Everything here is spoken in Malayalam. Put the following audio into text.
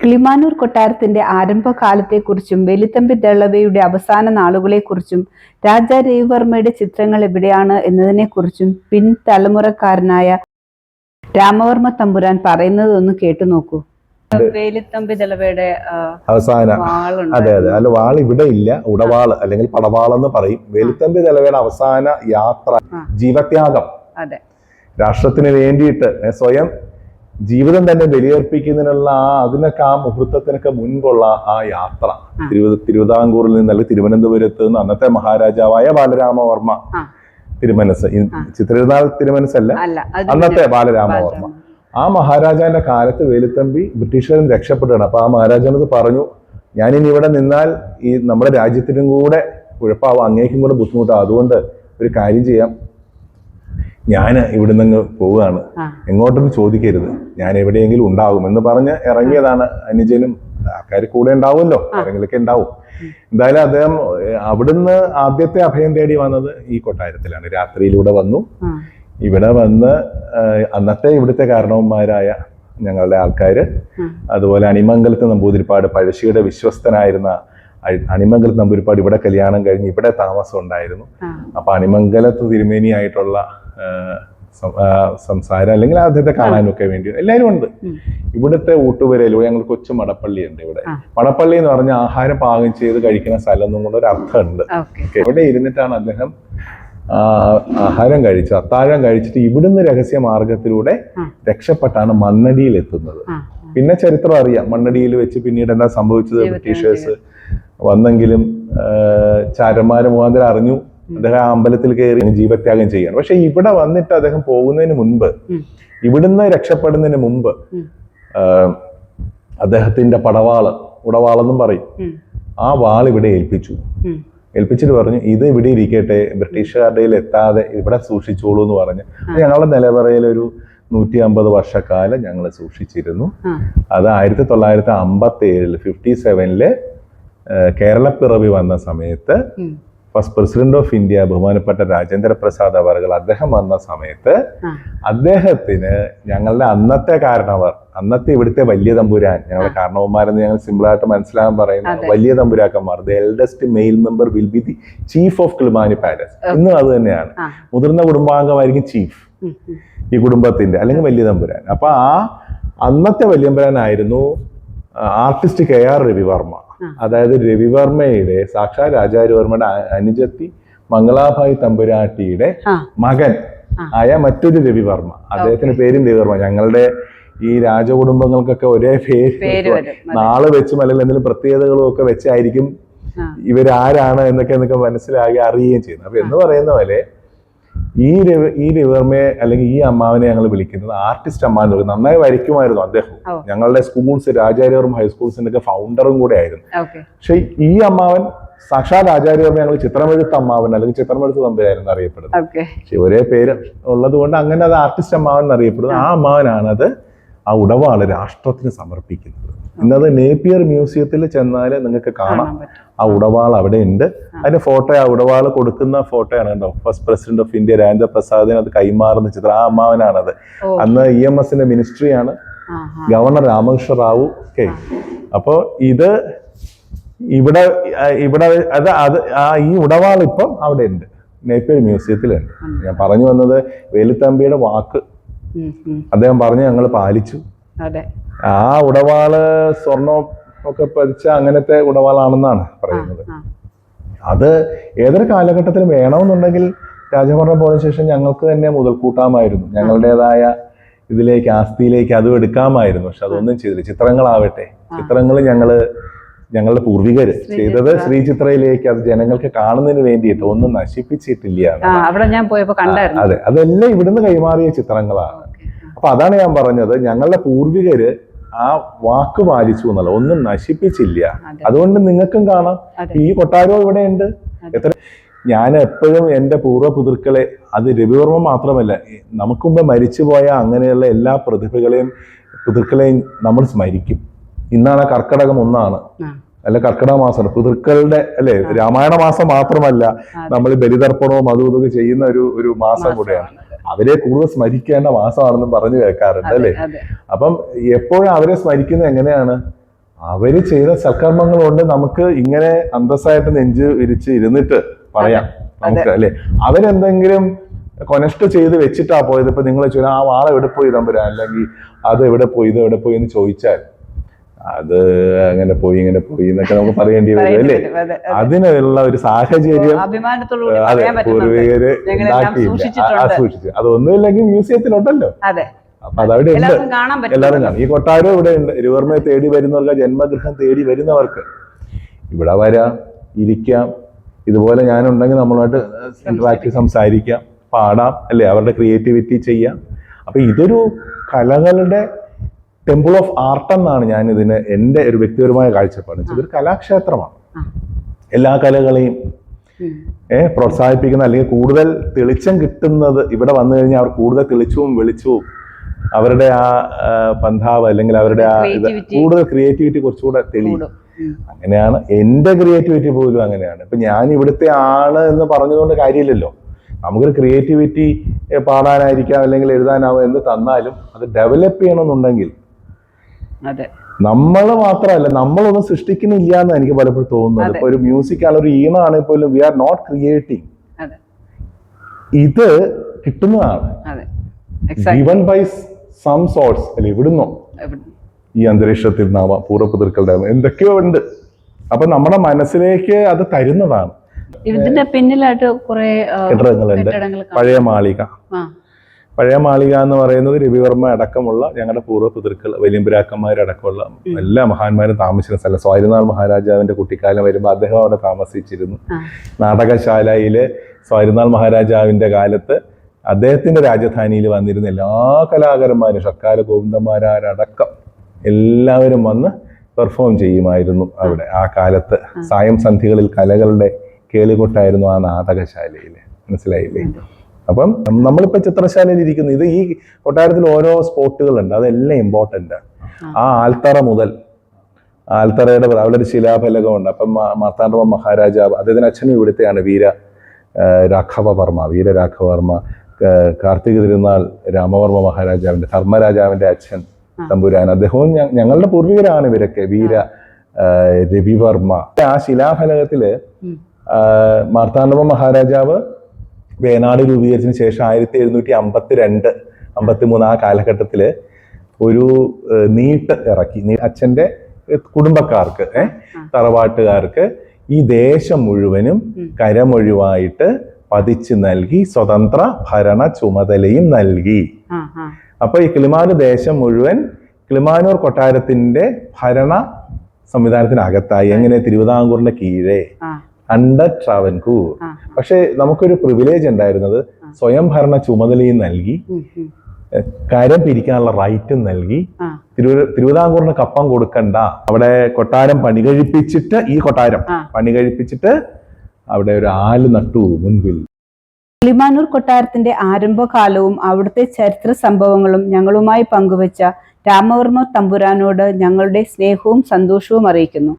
കിളിമാനൂർ കൊട്ടാരത്തിന്റെ ആരംഭകാലത്തെക്കുറിച്ചും വെലിത്തമ്പി ദളവയുടെ അവസാന നാളുകളെക്കുറിച്ചും രാജാ രവിവർമ്മയുടെ ചിത്രങ്ങൾ എവിടെയാണ് എന്നതിനെക്കുറിച്ചും പിൻ തലമുറക്കാരനായ രാമവർമ്മ തമ്പുരാൻ പറയുന്നത് ഒന്ന് കേട്ടു നോക്കൂ. വേലിത്തമ്പി ദളവയുടെ അവസാന. അതെ അതെ. അല്ല വാൾ ഇവിടെ ഇല്ല. ഉടവാൾ അല്ലെങ്കിൽ പടവാളെന്ന് പറയും. വേലിത്തമ്പി ദളവയുടെ അവസാന യാത്ര. ജീവത്യാഗം. അതെ. രാഷ്ട്രത്തിന് വേണ്ടിയിട്ട് സ്വയം ജീവിതം തന്നെ ബലിയർപ്പിക്കുന്നതിനുള്ള ആ അതിനൊക്കെ ആ മുഹൂർത്തത്തിനൊക്കെ മുൻപുള്ള ആ യാത്ര. തിരുവിതാംകൂറിൽ നിന്ന് അല്ലെങ്കിൽ തിരുവനന്തപുരത്ത് നിന്ന് അന്നത്തെ മഹാരാജാവായ ബാലരാമവർമ്മ. തിരുമനസ്. ചിത്രനാൾ തിരുമനസ്സല്ല അന്നത്തെ ബാലരാമവർമ്മ. ആ മഹാരാജാവിന്റെ കാലത്ത് വേലുത്തമ്പി ബ്രിട്ടീഷുകാരും രക്ഷപ്പെട്ടാണ്. അപ്പൊ ആ മഹാരാജാവിനത് പറഞ്ഞു ഞാനിനി ഇവിടെ നിന്നാൽ ഈ നമ്മുടെ രാജ്യത്തിനും കൂടെ കുഴപ്പമാവും അങ്ങേക്കും കൂടെ ബുദ്ധിമുട്ടാവും. അതുകൊണ്ട് ഒരു കാര്യം ചെയ്യാം ഞാൻ ഇവിടെ നിന്ന് പോവുകയാണ്. എങ്ങോട്ടൊന്നും ചോദിക്കരുത്. ഞാൻ എവിടെയെങ്കിലും ഉണ്ടാകും എന്ന് പറഞ്ഞ് ഇറങ്ങിയതാണ് അനുജനും ആൾക്കാർ കൂടെ ഉണ്ടാവുമല്ലോ. ആരെങ്കിലൊക്കെ ഉണ്ടാവും. എന്തായാലും അദ്ദേഹം അവിടുന്ന് ആദ്യത്തെ അഭയം തേടി വന്നത് ഈ കൊട്ടാരത്തിലാണ്. രാത്രിയിലൂടെ വന്നു. ഇവിടെ വന്ന് അന്നത്തെ ഇവിടുത്തെ കാരണവന്മാരായ ഞങ്ങളുടെ ആൾക്കാര് അതുപോലെ അണിമംഗലത്ത് നമ്പൂതിരിപ്പാട് പഴശ്ശിയുടെ വിശ്വസ്തനായിരുന്ന അണിമംഗലത്ത് നമ്പൂതിരിപ്പാട് ഇവിടെ കല്യാണം കഴിഞ്ഞ് ഇവിടെ താമസം ഉണ്ടായിരുന്നു. അപ്പൊ അണിമംഗലത്ത് തിരുമേനിയായിട്ടുള്ള സംസാരം അല്ലെങ്കിൽ ആദ്യത്തെ കാണാനൊക്കെ വേണ്ടി എല്ലാവരും ഉണ്ട്. ഇവിടുത്തെ ഊട്ടുപുരയിലൂടെ ഞങ്ങൾ കൊച്ചു മടപ്പള്ളി ഉണ്ട് ഇവിടെ. മടപ്പള്ളി എന്ന് പറഞ്ഞാൽ ആഹാരം പാകം ചെയ്ത് കഴിക്കുന്ന സ്ഥലം എന്നും കൊണ്ട് ഒരു അർത്ഥമുണ്ട്. ഇവിടെ ഇരുന്നിട്ടാണ് അദ്ദേഹം ആഹാരം കഴിച്ചു അത്താഴം കഴിച്ചിട്ട് ഇവിടുന്ന് രഹസ്യ മാർഗത്തിലൂടെ രക്ഷപ്പെട്ടാണ് മണ്ണടിയിൽ എത്തുന്നത്. പിന്നെ ചരിത്രം അറിയാം. മണ്ണടിയിൽ വെച്ച് പിന്നീട് എന്താ സംഭവിച്ചത്? ബ്രിട്ടീഷേഴ്സ് വന്നെങ്കിലും ചാരന്മാര് മുഖാന്തരം അറിഞ്ഞു. അദ്ദേഹം അമ്പലത്തിൽ കയറി ജീവത്യാഗം ചെയ്യണം. പക്ഷെ ഇവിടെ വന്നിട്ട് അദ്ദേഹം പോകുന്നതിന് മുൻപ്. ഇവിടുന്ന് രക്ഷപ്പെടുന്നതിന് മുമ്പ് അദ്ദേഹത്തിന്റെ പടവാൾ ഉടവാളെന്നും പറയും. ആ വാൾ ഇവിടെ ഏൽപ്പിച്ചു. ഏൽപ്പിച്ചിട്ട് പറഞ്ഞു ഇത് ഇവിടെ ഇരിക്കട്ടെ ബ്രിട്ടീഷുകാരുടെ എത്താതെ ഇവിടെ സൂക്ഷിച്ചോളൂ എന്ന് പറഞ്ഞു. ഞങ്ങളുടെ നിലവറയിൽ ഒരു നൂറ്റി അമ്പത് വർഷക്കാലം ഞങ്ങൾ സൂക്ഷിച്ചിരുന്നു. അത് ആയിരത്തി തൊള്ളായിരത്തി അമ്പത്തി ഏഴിൽ ഫിഫ്റ്റി സെവനിൽ കേരളപ്പിറവി വന്ന സമയത്ത്. ഫസ്റ്റ് പ്രസിഡന്റ് ഓഫ് ഇന്ത്യ ബഹുമാനപ്പെട്ട രാജേന്ദ്ര പ്രസാദ് അവർകൾ അദ്ദേഹം വന്ന സമയത്ത്. അദ്ദേഹത്തിന് ഞങ്ങളുടെ അന്നത്തെ കാരണവർ അന്നത്തെ ഇവിടുത്തെ വലിയ തമ്പുരാൻ ഞങ്ങളുടെ കാരണവന്മാരെന്ന് ഞങ്ങൾ സിമ്പിളായിട്ട് മനസ്സിലാകാൻ പറയുന്നത് വലിയ തമ്പുരാക്കന്മാർ the eldest male member will be the chief of Kilimanoor palace ഇന്നും അത് തന്നെയാണ്. മുതിർന്ന കുടുംബാംഗമായിരിക്കും ചീഫ്. ഈ കുടുംബത്തിന്റെ അല്ലെങ്കിൽ വലിയ തമ്പുരാൻ. അപ്പൊ ആ അന്നത്തെ വലിയ തമ്പുരാനായിരുന്നു ആർട്ടിസ്റ്റ് കെ ആർ രവിവർമ്മ. അതായത് രവിവർമ്മയുടെ സാക്ഷാ രാജാരവർമ്മയുടെ അനുജത്തി മംഗളാഭായ് തമ്പുരാട്ടിയുടെ മകൻ ആയ മറ്റൊരു രവിവർമ്മ. അദ്ദേഹത്തിന്റെ പേരും രവിവർമ്മ. ഞങ്ങളുടെ ഈ രാജകുടുംബങ്ങൾക്കൊക്കെ ഒരേ പേര്. നാൾ വെച്ചും അല്ലെങ്കിൽ എന്തെങ്കിലും പ്രത്യേകതകളും ഒക്കെ വെച്ചായിരിക്കും. ഇവരാരാണ് എന്നൊക്കെ എന്നൊക്കെ മനസ്സിലാക്കി അറിയുകയും ചെയ്യുന്നത് അപ്പൊ എന്ന് പറയുന്ന പോലെ ഈ രവി ഈ രവിവർമ്മയെ അല്ലെങ്കിൽ ഈ അമ്മാവിനെ ഞങ്ങൾ വിളിക്കുന്നത് ആർട്ടിസ്റ്റ് അമ്മ എന്ന് പറയും നന്നായി വരയ്ക്കുമായിരുന്നു അദ്ദേഹം. ഞങ്ങളുടെ സ്കൂൾസ് രാജാരവർമ്മ ഹൈസ്കൂൾസിന്റെ ഒക്കെ ഫൗണ്ടറും കൂടെ ആയിരുന്നു. പക്ഷെ ഈ അമ്മാവൻ സാക്ഷാത് ആചാര്യവർമ്മ ഞങ്ങൾ ചിത്രമെഴുത്ത് അമ്മാവൻ അല്ലെങ്കിൽ ചിത്രമെഴുത്ത് തമ്പുരായിരുന്നു അറിയപ്പെടുന്നത്. പക്ഷെ ഒരേ പേര് ഉള്ളത് കൊണ്ട് അങ്ങനെ അത് ആർട്ടിസ്റ്റ് അമ്മാവൻ എന്നറിയപ്പെടുന്നത് ആ അമ്മാവനാണത് ആ ഉടവാൾ രാഷ്ട്രത്തിന് സമർപ്പിക്കുന്നത്. ഇന്നത് നേപ്പിയർ മ്യൂസിയത്തിൽ ചെന്നാൽ നിങ്ങൾക്ക് കാണാം. ആ ഉടവാൾ അവിടെ ഉണ്ട് അതിന്റെ ഫോട്ടോ ആ ഉടവാൾ കൊടുക്കുന്ന ഫോട്ടോയാണ് കേട്ടോ first president of India Rajendra പ്രസാദിന് അത് കൈമാറുന്ന ചിത്രം. ആ അമ്മാവനാണത്. അന്ന് ഇ എം എസിന്റെ മിനിസ്ട്രിയാണ്. ഗവർണർ രാമകൃഷ്ണ റാവു. ഒക്കെ അപ്പോൾ ഇത് ഇവിടെ ഇവിടെ അത് അത് ആ ഈ ഉടവാൾ ഇപ്പം അവിടെ ഉണ്ട് നേപ്പിയർ മ്യൂസിയത്തിലുണ്ട്. ഞാൻ പറഞ്ഞു വന്നത് വേലുത്തമ്പിയുടെ വാക്ക്. അദ്ദേഹം പറഞ്ഞു ഞങ്ങൾ പാലിച്ചു. ആ ഉടവാൾ സ്വർണം ഒക്കെ പതിച്ച അങ്ങനത്തെ ഉടവാളാണെന്നാണ് പറയുന്നത്. അത് ഏതൊരു കാലഘട്ടത്തിൽ വേണമെന്നുണ്ടെങ്കിൽ രാജഭരണം പോയ ശേഷം ഞങ്ങൾക്ക് തന്നെ മുതൽക്കൂട്ടാമായിരുന്നു. ഞങ്ങളുടേതായ ഇതിലേക്ക് ആസ്തിയിലേക്ക് അതും എടുക്കാമായിരുന്നു. പക്ഷെ അതൊന്നും ചെയ്തില്ല. ചിത്രങ്ങളാവട്ടെ. ചിത്രങ്ങൾ ഞങ്ങൾ ഞങ്ങളുടെ പൂർവികർ ചെയ്തത് ശ്രീ ചിത്രയിലേക്ക് അത് ജനങ്ങൾക്ക് കാണുന്നതിന് വേണ്ടിയിട്ട്. ഒന്നും നശിപ്പിച്ചിട്ടില്ല അവിടെ ഞാൻ പോയപ്പോ കണ്ടായിരുന്നു. അതെ. അതെല്ലാം ഇവിടുന്ന് കൈമാറിയ ചിത്രങ്ങളാണ്. അപ്പൊ അതാണ് ഞാൻ പറഞ്ഞത്. ഞങ്ങളുടെ പൂർവികര് ആ വാക്ക് പാലിച്ചു എന്നുള്ള ഒന്നും നശിപ്പിച്ചില്ല. അതുകൊണ്ട് നിങ്ങൾക്കും കാണാം. ഈ കൊട്ടാരവും ഇവിടെ ഉണ്ട്? എത്ര ഞാൻ എപ്പോഴും എന്റെ പൂർവ പുതുക്കളെ അത് രവിവർമ്മ മാത്രമല്ല നമുക്ക് മുമ്പ് മരിച്ചുപോയ അങ്ങനെയുള്ള എല്ലാ പ്രതിഭകളെയും പിതൃക്കളെയും നമ്മൾ സ്മരിക്കും. ഇന്നാണ് കർക്കടകം ഒന്നാണ്. അല്ല കർക്കിടക മാസമാണ്. പിതൃക്കളുടെ അല്ലെ? രാമായണ മാസം മാത്രമല്ല നമ്മൾ ബലിതർപ്പണവും അതും ഇതൊക്കെ ചെയ്യുന്ന ഒരു ഒരു മാസം കൂടെയാണ്. അവരെ കൂടുതൽ സ്മരിക്കേണ്ട മാസമാണെന്നും പറഞ്ഞു കേൾക്കാറുണ്ട് അല്ലേ? അപ്പം എപ്പോഴും അവരെ സ്മരിക്കുന്നത് എങ്ങനെയാണ്? അവർ ചെയ്ത സൽക്കർമ്മങ്ങൾ കൊണ്ട് നമുക്ക് ഇങ്ങനെ അന്തസ്സായിട്ട് നെഞ്ച് വിരിച്ച് ഇരുന്നിട്ട് പറയാം നമുക്ക് അല്ലെ? അവരെന്തെങ്കിലും കൊനസ്റ്റ് ചെയ്ത് വെച്ചിട്ടാ പോയത്? ഇപ്പൊ നിങ്ങൾ ചോദിച്ചാൽ ആ വാള എവിടെ പോയി തമ്പുരാൻ? അല്ലെങ്കിൽ അത് എവിടെ പോയി? ഇത് എവിടെ പോയി? എന്ന് ചോദിച്ചാൽ അത് അങ്ങനെ പോയി ഇങ്ങനെ പോയി എന്നൊക്കെ നമുക്ക് പറയേണ്ടി വരും അല്ലേ. അതെ, അതെ. അതിനുള്ള ഒരു സാഹചര്യം അതെ പൂർവികര് ഉണ്ടാക്കിയില്ല. സൂക്ഷിച്ചിട്ടുണ്ട്. അതൊന്നുമില്ലെങ്കിൽ മ്യൂസിയത്തിലുണ്ടല്ലോ. അതെ. അപ്പൊ അതവിടെ ഉണ്ട്. എല്ലാവരും കാണും. ഈ കൊട്ടാരം ഇവിടെ ഉണ്ട്. രൂപർമ്മയെ തേടി വരുന്നവർക്ക് ജന്മഗൃഹം തേടി വരുന്നവർക്ക്. ഇവിടെ വരാം ഇരിക്കാം. ഇതുപോലെ ഞാനുണ്ടെങ്കിൽ നമ്മളുമായിട്ട് ഇന്ററാക്ട് സംസാരിക്കാം. പാടാം അല്ലെ? അവരുടെ ക്രിയേറ്റിവിറ്റി ചെയ്യാം. അപ്പൊ ഇതൊരു കലകളുടെ ടെമ്പിൾ ഓഫ് ആർട്ട് എന്നാണ് ഞാൻ ഇതിന് എന്റെ ഒരു വ്യക്തിപരമായ കാഴ്ചപ്പാട്. ഇതൊരു കലാക്ഷേത്രമാണ്. എല്ലാ കലകളെയും. ഏഹ് പ്രോത്സാഹിപ്പിക്കുന്ന അല്ലെങ്കിൽ കൂടുതൽ തെളിച്ചം കിട്ടുന്നത് ഇവിടെ വന്നു കഴിഞ്ഞാൽ അവർ കൂടുതൽ തെളിച്ചവും വെളിച്ചവും അവരുടെ ആ പന്താവ് അല്ലെങ്കിൽ അവരുടെ ആ ഇത് കൂടുതൽ ക്രിയേറ്റിവിറ്റി കുറച്ചുകൂടെ തെളിയും അങ്ങനെയാണ് എന്റെ ക്രിയേറ്റിവിറ്റി പോലും അങ്ങനെയാണ്. ഇപ്പൊ ഞാൻ ഇവിടുത്തെ ആണ് എന്ന് പറഞ്ഞതുകൊണ്ട് കാര്യമില്ലല്ലോ. നമുക്കൊരു ക്രിയേറ്റിവിറ്റി പാടാനായിരിക്കാം അല്ലെങ്കിൽ എഴുതാനാവും എന്ന് തന്നാലും അത് ഡെവലപ്പ് ചെയ്യണമെന്നുണ്ടെങ്കിൽ നമ്മൾ മാത്രമല്ല നമ്മളൊന്നും സൃഷ്ടിക്കുന്നില്ല എന്ന് എനിക്ക് പലപ്പോഴും തോന്നുന്നത്. ഇപ്പൊ ഒരു മ്യൂസിക് ആണ് ഒരു ഈണാണെങ്കിൽ പോലും വി ആർ നോട്ട് ക്രിയേറ്റിംഗ് ഇത് കിട്ടുന്നതാണ്. ഗിവൺ ബൈ സം സോർട്സ് അല്ലെ ഇവിടുന്നോ? ഈ അന്തരീക്ഷത്തിൽ നാമ പൂർവപിതൃക്കളുടെ എന്തൊക്കെയോ ഉണ്ട്. അപ്പൊ നമ്മുടെ മനസ്സിലേക്ക് അത് തരുന്നതാണ്. ഇതിന്റെ പിന്നിലായിട്ട് കുറെ കെട്ടിടങ്ങളുണ്ട്. കെട്ടിടങ്ങൾ പഴയ മാളിക. പഴയ മാളിക എന്ന് പറയുന്നത് രവിവർമ്മ അടക്കമുള്ള ഞങ്ങളുടെ പൂർവ പിതൃക്കൾ വലിയമ്പുരാക്കന്മാരടക്കമുള്ള എല്ലാ മഹാന്മാരും താമസിച്ചിരുന്ന സ്ഥലം. സ്വാരിനാൾ മഹാരാജാവിന്റെ കുട്ടിക്കാലം വരുമ്പോൾ അദ്ദേഹം അവിടെ താമസിച്ചിരുന്നു. നാടകശാലയിലെ സ്വാതിനാൾ സ്വാരിനാൾ മഹാരാജാവിന്റെ കാലത്ത് അദ്ദേഹത്തിന്റെ രാജധാനിയിൽ വന്നിരുന്ന എല്ലാ കലാകാരന്മാരും ഷക്കാല ഗോവിന്ദന്മാരടക്കം എല്ലാവരും വന്ന് പെർഫോം ചെയ്യുമായിരുന്നു അവിടെ. ആ കാലത്ത് സായം സന്ധികളിൽ കലകളുടെ കേളികൊട്ടായിരുന്നു ആ നാടകശാലയിൽ മനസ്സിലായില്ലേ? അപ്പം നമ്മളിപ്പോ ചിത്രശാലയിൽ ഇരിക്കുന്നു ഇത് ഈ കൊട്ടാരത്തിൽ ഓരോ സ്പോട്ടുകളുണ്ട്. അതെല്ലാം ഇമ്പോർട്ടന്റ് ആണ്. ആ. ആൽത്തറ മുതൽ ആൽത്തറയുടെ അവിടെ ഒരു ശിലാഫലകമുണ്ട്. അപ്പം മാർത്താണ്ഡവ മഹാരാജാവ് അദ്ദേഹത്തിന് അച്ഛനും ഇവിടുത്തെയാണ് വീര രാഘവ വർമ്മ വീര രാഘവ വർമ്മ കാർത്തിക തിരുനാൾ രാമവർമ്മ മഹാരാജാവിന്റെ ധർമ്മരാജാവിന്റെ അച്ഛൻ തമ്പുരാൻ. അദ്ദേഹവും ഞങ്ങളുടെ പൂർവികരാണ് ഇവരൊക്കെ. വീര രവിവർമ്മ. ആ ശിലാഫലകത്തിൽ ഉം. മാർത്താണ്ഡവ മഹാരാജാവ് വേനാട് രൂപീകരിച്ചതിന് ശേഷം ആയിരത്തി എഴുന്നൂറ്റി അമ്പത്തി രണ്ട് അമ്പത്തി മൂന്ന് ആ കാലഘട്ടത്തിൽ ഒരു നീട്ട് ഇറക്കി. അച്ഛന്റെ കുടുംബക്കാർക്ക് ഏഹ്, തറവാട്ടുകാർക്ക് ഈ ദേശം മുഴുവനും കരമൊഴിവായിട്ട് പതിച്ചു നൽകി സ്വതന്ത്ര ഭരണ ചുമതലയും നൽകി. അപ്പൊ ഈ കിളിമാനൂർ ദേശം മുഴുവൻ കിളിമാനൂർ കൊട്ടാരത്തിന്റെ ഭരണ സംവിധാനത്തിനകത്തായി. എങ്ങനെ? തിരുവിതാംകൂറിന്റെ കീഴേ. അണ്ടർ ട്രാവൻകൂർ. പക്ഷേ നമുക്കൊരു പ്രിവിലേജ് ഉണ്ടായിരുന്നത് സ്വയം ഭരണ ചുമതലയും നൽകി. കരം പിരിക്കാനുള്ള റൈറ്റും നൽകി തിരുവിതാംകൂറിന് കപ്പം കൊടുക്കണ്ട. അവിടെ കൊട്ടാരം പണി കഴിപ്പിച്ചിട്ട് ഈ കൊട്ടാരം പണി കഴിപ്പിച്ചിട്ട് അവിടെ ഒരു ആൽ നട്ടു മുൻപിൽ. കിളിമാനൂർ കൊട്ടാരത്തിന്റെ ആരംഭകാലവും അവിടുത്തെ ചരിത്ര സംഭവങ്ങളും ഞങ്ങളുമായി പങ്കുവച്ച രാമവർമ്മ തമ്പുരാനോട് ഞങ്ങളുടെ സ്നേഹവും സന്തോഷവും അറിയിക്കുന്നു.